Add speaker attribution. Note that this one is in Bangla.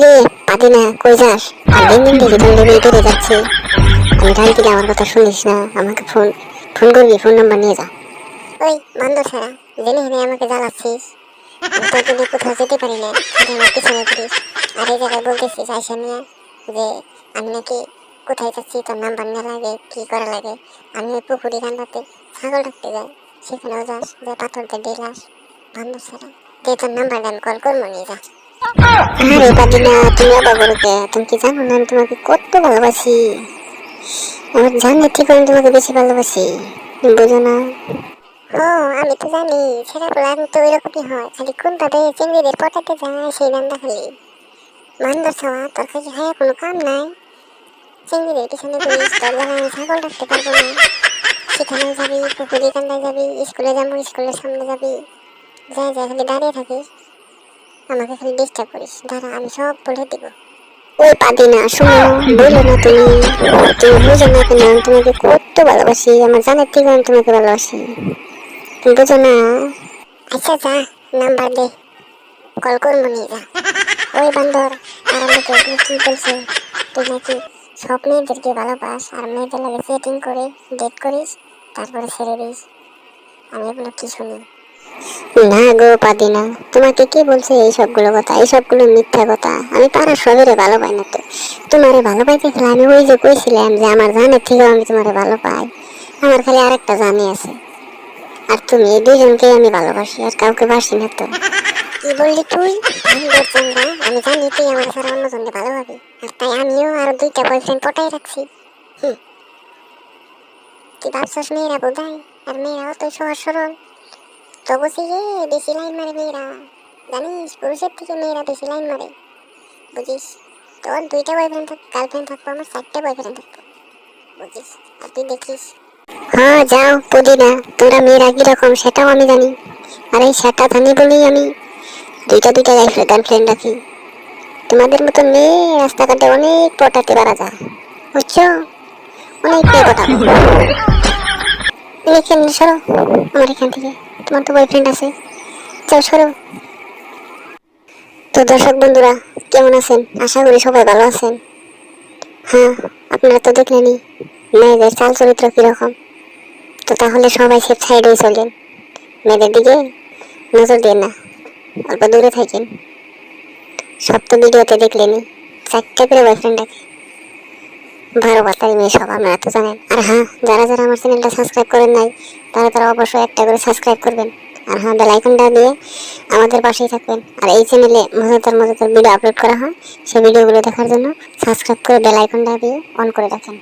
Speaker 1: কিরে পাতি না, কই যাস? আর দিন যাচ্ছে। আমি ডাল দিলে আমার কথা শুনিস না? আমাকে ফোন ফোন করবি, ফোন নাম্বার নিয়ে যা। ওই, বন্ধ ছাড়া, জেনে হেনে আমাকে জ্বালাচ্ছিস। আমি তোর কোথাও যেতে পারি না শুধু আমার পিছনে ঘুরিস। আর এই জায়গায় বলতেছিস আইসা নিয়ে যে আমি নাকি কোথায় যাচ্ছি, তোর নাম্বার নেওয়া লাগে, কি করা লাগে? আমি ওই পুকুরি কান্দাতে ছাগল রাখতে যাই। সেখানেও যাস, যে পাথর দিয়ে দিলাস বন্ধ ছাড়া, যে তোর নাম্বারটা আমি কল করব, নিয়ে যা। আরে পাদিনা তুমি আবার বলতে তুমি কি জানো না আমি তোমাকে কত ভালোবাসি? আমার জানের থেকে আমি তোমাকে বেশি ভালোবাসি। তুমি বোঝো না? ও, আমি তো জানি। ছেলে বলার তো ওইরকমই হয়। খালি কোনটাতে চিংড়িদের পটাতে যায়, সেই নামটা খালি। মান্দর ছাওয়া তোর কাছে হ্যাঁ কোনো কাম নাই। চিংড়িদের পিছনে তোর জানা আমি ছাগল রাখতে পারব না। সেখানে যাবি, পুকুরি কান্দায় যাবি, স্কুলে যাব, স্কুলের সামনে যাবি। যাই যাই, খালি দাঁড়িয়ে থাকিস। আমাকে খালি ডিস্টার্ব করিস। দাঁড়া, আমি সব বলে দিব। ওই পাদি না, শোনো, বলো না তুমি। তুমি বুঝো না কেন আমি তোমাকে কত ভালোবাসি, আমার জানার থেকে আমি তোমাকে ভালোবাসি। তুমি বুঝো না? আচ্ছা যা, নাম্বার দে। কল করব নিয়ে যা। ওই বান্দর, আর আমাকে কি বলছে? তুই নাকি সব মেয়েদেরকে ভালোবাস, আর মেয়েদের লাগে সেটিং করে ডেট করিস, তারপরে ছেড়ে দিস। আমি এগুলো কি শুনি? না গো পাদিনা, তোমাকে কে বলছে এই সবগুলো কথা? এই সবগুলো মিথ্যা কথা। আমি পাড়ার সবেরে ভালো পাই না তো। তোমারে ভালো পাইতে গেলে আমি ওই যে কইছিলাম যে আমার জানের থেকে আমি তোমারে ভালো পাই আমার খালি আরেকটা জানি আছে। আর তুমি এই দুইজনকে আমি ভালোবাসি, আর কাউকে বাসি না তো। কি বললি তুই? আমি জানি তুই আমার ছাড়া অন্যজনকে ভালো পাবি আর তাই আমিও আরও দুইটা বয়ফ্রেন্ড পটাই রাখছি। কি ভাবছস মেয়েরা বোধাই? আর মেয়েরা অত সহজ সরল। তো বলছি যে বেশি লাইন মারে মেয়েরা। জানিস পুরুষের থেকে মেয়েরা বেশি লাইন মারে। বুঝিস? তোর দুইটা বয়ফ্রেন্ড থাক গার্লফ্রেন্ড থাকব আমার চারটে বয়ফ্রেন্ড থাকব। বুঝিস? আর তুই দেখিস? হ্যাঁ যাও পুদিনা। তোরা মেয়েরা কীরকম সেটাও আমি জানি। আর এই সেটা জানি বলেই আমি দুইটা দুইটা গার্লফ্রেন্ড রাখি। তোমাদের মতো মেয়ে রাস্তাঘাটে অনেক পটাতে পারা যায়। বুঝছ? অনেক মেয়ে পটাবো। এখানে সরো আমার এখান থেকে। তোমার তো বয়ফ্রেন্ড আছে। যাও, সরো। তো দর্শক বন্ধুরা, কেমন আছেন? আশা করি সবাই ভালো আছেন। হ্যাঁ আপনারা তো দেখলেনই, মেয়েদের চাল চরিত্র কীরকম। তো তাহলে সবাই সেফ সাইডেই চলেন। মেয়েদের দিকে নজর দিয়ে না, অল্প দূরে থাকেন। সব তো ভিডিওতে দেখলেনই, চারটে করে বয়ফ্রেন্ড রাখে বারো বাতারি মেয়ে সব আপনারা তো জানেন। আর হ্যাঁ যারা যারা আমার চ্যানেলটা সাবস্ক্রাইব করেন নাই, তারা তারা অবশ্যই একটা করে সাবস্ক্রাইব করবেন। আর হ্যাঁ বেল আইকনটা দিয়ে আমাদের পাশেই থাকবেন। আর এই চ্যানেলে মজাদার মজাদার ভিডিও আপলোড করা হয়, সেই ভিডিওগুলো দেখার জন্য সাবস্ক্রাইব করে বেল আইকনটা দিয়ে অন করে রাখেন।